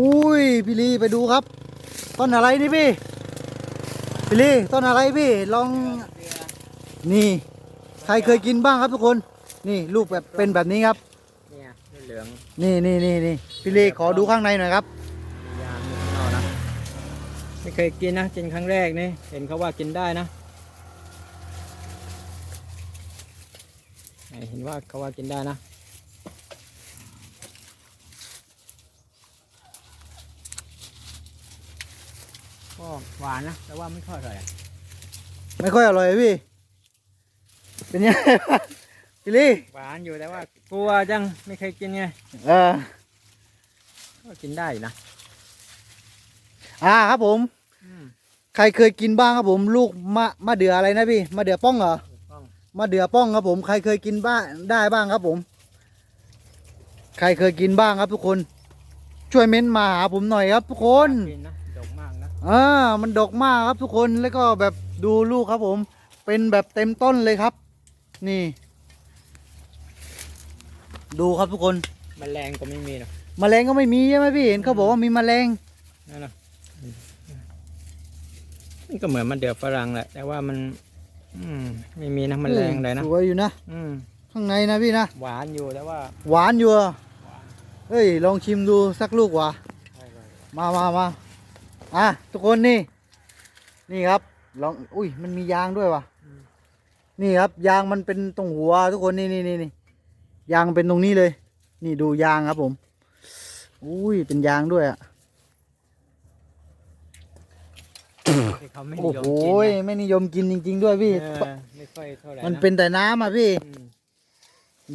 อุ้ยพี่ลีไปดูครับ ต้นอะไรนี่พี่พี่ลีต้นอะไรพี่ลองนี่ ใครเคยกินบ้างครับทุกคน นี่ลูกแบบเป็นแบบนี้ครับ เนี่ยเหลืองนี่นี่นี่นี่พี่ลีขอดูข้างในหน่อยครับมียางอยู่ข้างนอกนะไม่เคยกินนะกินครั้งแรกนี่เห็นเขาว่ากินได้นะเห็นว่าเขาว่ากินได้นะ ก็หวานนะ แต่ว่าไม่ค่อยอร่อยอะไม่ค่อยอร่อยพี่ เป็นยังไงบ้างพี่ลีหวานอยู่แต่ว่ากลัวจังไม่เคยกินไงเออก็กินได้อยู่นะอ่าครับผมอืมใครเคยกินบ้างครับผม ลูกมะมะเดืออะไรนะพี่มะเดือป้องเหรอถูกต้องมะเดือป้องครับผม ใครเคยกินบ้างได้บ้างครับผม ใครเคยกินบ้างครับทุกคน ช่วยเม้นต์มาหาผมหน่อยครับทุกคนกินนะดกมากนะ อ่ามันดกมากครับทุกคนแล้วก็แบบดูลูกครับผม เป็นแบบเต็มต้นเลยครับ นี่ ดูครับทุกคนแมลงก็ไม่มีหรอกแมลงก็ไม่มีใช่ไหมพี่เห็นเขาบอกว่ามีแมลงนั่นนะมันก็เหมือนมันเดือฝรั่งแหละแต่ว่ามัน อืมไม่มีนะแมลงเลยนะสวยอยู่นะอืมข้างในนะพี่นะหวานอยู่แต่ว่า หวานอยู่อะเฮ้ยลองชิมดูสักลูกวะมามามา อะทุกคนนี่ นี่ครับ ลอง อุ้ยมันมียางด้วยวะนี่ครับ ยางมันเป็นตรงหัว ทุกคนนี่นี่นี่นี่ยางเป็นตรงนี้เลย นี่ดูยางครับผม อุ้ยเป็นยางด้วยอะที่เขาไม่โอ้นิยมโหกินนะไม่นิยมกินจริง ๆ ด้วยพี่ เออไม่ค่อยเท่าไหร่มันเป็นแต่น้ำอะพี่ อืม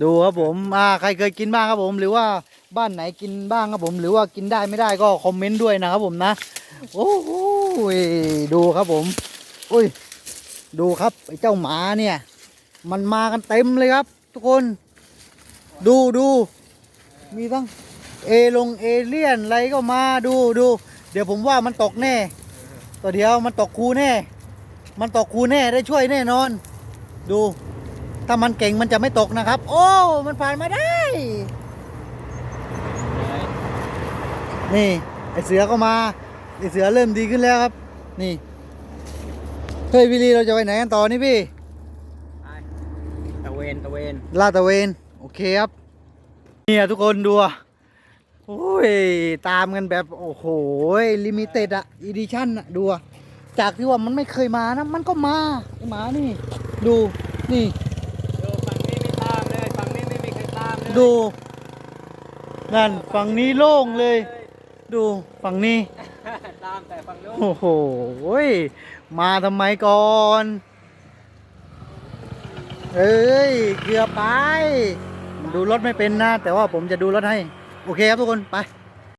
ดูครับผม อ่า ใครเคยกินบ้างครับผม หรือว่าบ้านไหนกินบ้างครับผม หรือว่ากินได้ไม่ได้ก็คอมเมนต์ด้วยนะครับผมนะ โอ้โหดูครับผม อุ้ย ดูครับไอ้เจ้าหมาเนี่ย มันมากันเต็มเลยครับ ทุกคน ดูดู มีทั้งเอลงเอเลี่ยนอะไรก็มาดูดู เดี๋ยวผมว่ามันตกแน่ ตัวเดียวมันตกคูแน่ มันตกคูแน่ได้ช่วยแน่นอน ดู ถ้ามันเก่งมันจะไม่ตกนะครับ โอ้ มันผ่านมาได้ นี่ ไอเสือก็มา ไอเสือเริ่มดีขึ้นแล้วครับ นี่ เฮ้ยพี่ลีเราจะไปไหนกันต่อนี่พี่ไปตะเวนตะเวนลาดตระเวน โอเคครับเนี่ยทุกคนดูอะโอ้ย ตามกันแบบ โอ้โหลิมิเต็ดอะอีดิชั่นอะดูอะจากที่ว่ามันไม่เคยมานะ มันก็มาไอหมานี่ ดูนี่ดูฝั่งนี้ไม่ตามเลยฝั่งนี้ไม่มีใครตามเลยดูนั่นฝั่งนี้โล่งเลย ดูฝั่งนี้ตามแต่ฝั่งนู้นโอ้โหมาทำไมก่อน เอ้ย เกือบไป ดูรถไม่เป็นนะ แต่ว่าผมจะดูรถให้ โอเคครับทุกคนไป